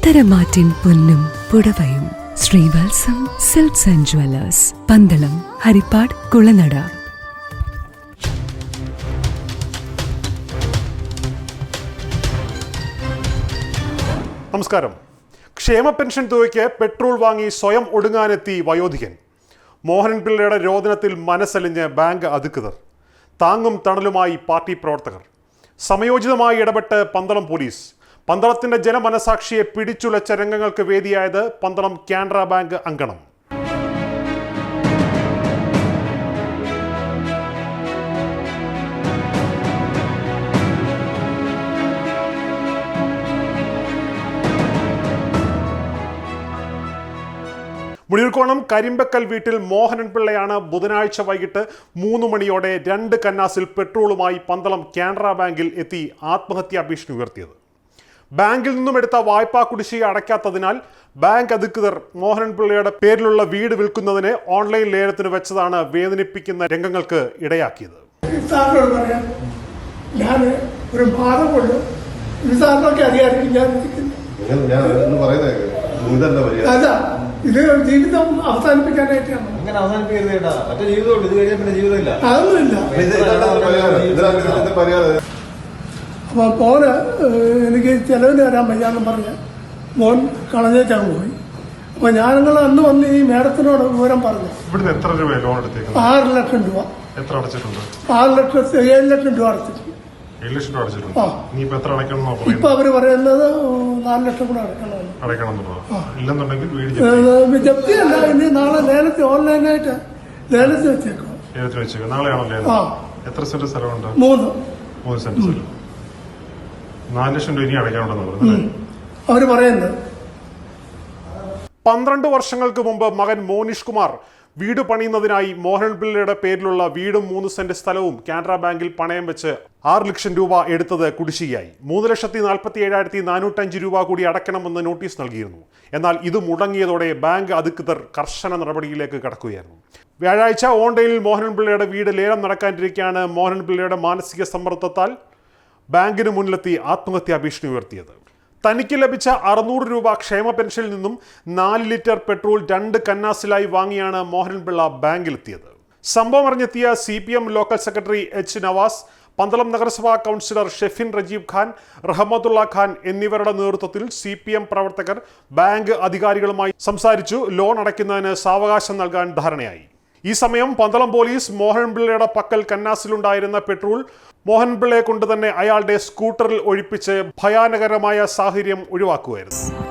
ഉത്തരമാറ്റിൻ പൊന്നും പുടവയും. Srivalsam silks and jewellers Pandalam Haripad Kulanada. നമസ്കാരം. ക്ഷേമ പെൻഷൻ തുകയ്ക്ക് പെട്രോൾ വാങ്ങി സ്വയം ഒടുങ്ങാനെത്തി വയോധികൻ. മോഹൻ പിള്ളയുടെ രോദനത്തിൽ മനസ്സലിഞ്ഞ് ബാങ്ക് അധികൃതർ. താങ്ങും തണലുമായി പാർട്ടി പ്രവർത്തകർ. സമയോചിതമായി ഇടപെട്ട് പന്തളം പോലീസ്. പന്തളത്തിന്റെ ജനമനസാക്ഷിയെ പിടിച്ചുലച്ച രംഗങ്ങൾക്ക് വേദിയായത് പന്തളം കാനറ ബാങ്ക് അങ്കണം. മുടിയൂർക്കോണം കരിമ്പക്കൽ വീട്ടിൽ മോഹനൻ പിള്ളയാണ് ബുധനാഴ്ച വൈകിട്ട് മൂന്ന് മണിയോടെ രണ്ട് കന്നാസിൽ പെട്രോളുമായി പന്തളം കാനറ ബാങ്കിൽ എത്തി ആത്മഹത്യാ ഭീഷണി ഉയർത്തിയത്. ബാങ്കിൽ നിന്നും എടുത്ത വായ്പാ കുടിശ്ശിക അടയ്ക്കാത്തതിനാൽ ബാങ്ക് അധികൃതർ മോഹനൻ പിള്ളയുടെ പേരിലുള്ള വീട് വിൽക്കുന്നതിന് ഓൺലൈൻ ലേലത്തിന് വെച്ചതാണ് വേദനിപ്പിക്കുന്ന രംഗങ്ങൾക്ക് ഇടയാക്കിയത് ഞാൻ ഒരു ബാധമുണ്ട് ഇത് സാറിനൊക്കെ അറിയാമെങ്കിൽ ഞാൻ ഇത് ജീവിതം അവസാനിപ്പിക്കാനായിട്ടാണ് അങ്ങനെ അവസാനിപ്പിക്കരുത് ചേട്ടാ മറ്റേ ജീവിതമുണ്ട് ഇത് കഴിഞ്ഞാൽ പിന്നെ ജീവിതമില്ല അതൊന്നുമില്ല ഇത് ഇതാണ് മര്യാദ ഇതിനാണ് ഇതിന്റെ മര്യാദ അപ്പൊ മോന് ഏഹ്, എനിക്ക് ചെലവിന് വരാൻ വയ്യാന്ന് പറഞ്ഞ് മോൻ കളഞ്ഞേറ്റാൻ പോയി. അപ്പോൾ ഞാനങ്ങൾ അന്ന് വന്ന് ഈ മേഡത്തിനോട് വിവരം പറഞ്ഞു. ഇവിടുന്ന് എത്ര രൂപ ലോൺ എടുത്തേക്കുന്നത്? ആറ് ലക്ഷം രൂപ. എത്ര അടച്ചിട്ടുണ്ട്? ആറ് ലക്ഷം ഏഴ് ലക്ഷം രൂപ അടച്ചിട്ടുണ്ട്. ഏഴ് ലക്ഷം രൂപ അടച്ചിട്ടുണ്ട്? ആ. ഇനിയിപ്പോ എത്ര അടയ്ക്കണം ഇപ്പൊ അവർ പറയുന്നത് നാല് ലക്ഷം കൂടെ അടക്കണം അടയ്ക്കണം ഇല്ലെന്നുണ്ടെങ്കിൽ വീട് ഏഹ്, ജപ്തിയല്ല ഇനി നാളെ ലേലത്തിൽ ഓൺലൈനായിട്ട് ലേലത്തിൽ വെച്ചേക്കും ഏലത്തിൽ വെച്ചേക്കും നാളെയാണോ ലേലം? ആ. എത്ര സെന്റ് സ്ഥലമുണ്ട്? മൂന്ന്. മൂന്ന് സെന്റ് സ്ഥലം. നാല് ലക്ഷം രൂപ ഇനി അടയ്ക്കാനുണ്ടെന്ന് പറഞ്ഞു? അവർ പറയുന്നത് പന്ത്രണ്ട് വർഷങ്ങൾക്ക് മുമ്പ് മകൻ മോനിഷ് കുമാർ വീട് പണിയുന്നതിനായി മോഹൻ പിള്ളയുടെ പേരിലുള്ള വീടും മൂന്ന് സെന്റ് സ്ഥലവും കാനറ ബാങ്കിൽ പണയം വെച്ച് ആറ് ലക്ഷം രൂപ എടുത്തത് കുടിശ്ശികയായി. മൂന്ന് ലക്ഷത്തി നാൽപ്പത്തി ഏഴായിരത്തി നാനൂറ്റഞ്ച് രൂപ കൂടി അടയ്ക്കണമെന്ന് നോട്ടീസ് നൽകിയിരുന്നു. എന്നാൽ ഇത് മുടങ്ങിയതോടെ ബാങ്ക് അധികൃതർ കർശന നടപടിയിലേക്ക് കടക്കുകയായിരുന്നു. വ്യാഴാഴ്ച ഓൺലൈനിൽ മോഹൻ പിള്ളയുടെ വീട് ലേലം നടക്കാനിരിക്കെയാണ് മോഹൻ പിള്ളയുടെ മാനസിക സമ്മർദ്ദത്താൽ ബാങ്കിന് മുന്നിലെത്തി ആത്മഹത്യാ ഭീഷണി ഉയർത്തിയത്. തനിക്ക് ലഭിച്ച അറുന്നൂറ് രൂപ ക്ഷേമ പെൻഷനിൽ നിന്നും നാല് ലിറ്റർ പെട്രോൾ രണ്ട് കന്നാസിലായി വാങ്ങിയാണ് മോഹൻപിള്ള ബാങ്കിലെത്തിയത്. സംഭവം അറിഞ്ഞെത്തിയ C P M local secretary H Navas Pandalam നഗരസഭാ കൗൺസിലർ ഷെഫിൻ റജീബ് ഖാൻ റഹമത്തുള്ള ഖാൻ എന്നിവരുടെ നേതൃത്വത്തിൽ സി പി എം പ്രവർത്തകർ ബാങ്ക് അധികാരികളുമായി സംസാരിച്ചു. ലോൺ അടയ്ക്കുന്നതിന് സാവകാശം നൽകാൻ ധാരണയായി. ഈ സമയം പന്തളം പോലീസ് മോഹൻപിള്ളയുടെ പക്കൽ കന്നാസിലുണ്ടായിരുന്ന പെട്രോൾ മോഹൻപിള്ളയെ കൊണ്ട് തന്നെ അയാളുടെ സ്കൂട്ടറിൽ ഒഴിപ്പിച്ച് ഭയാനകരമായ സാഹചര്യം ഒഴിവാക്കുമായിരുന്നു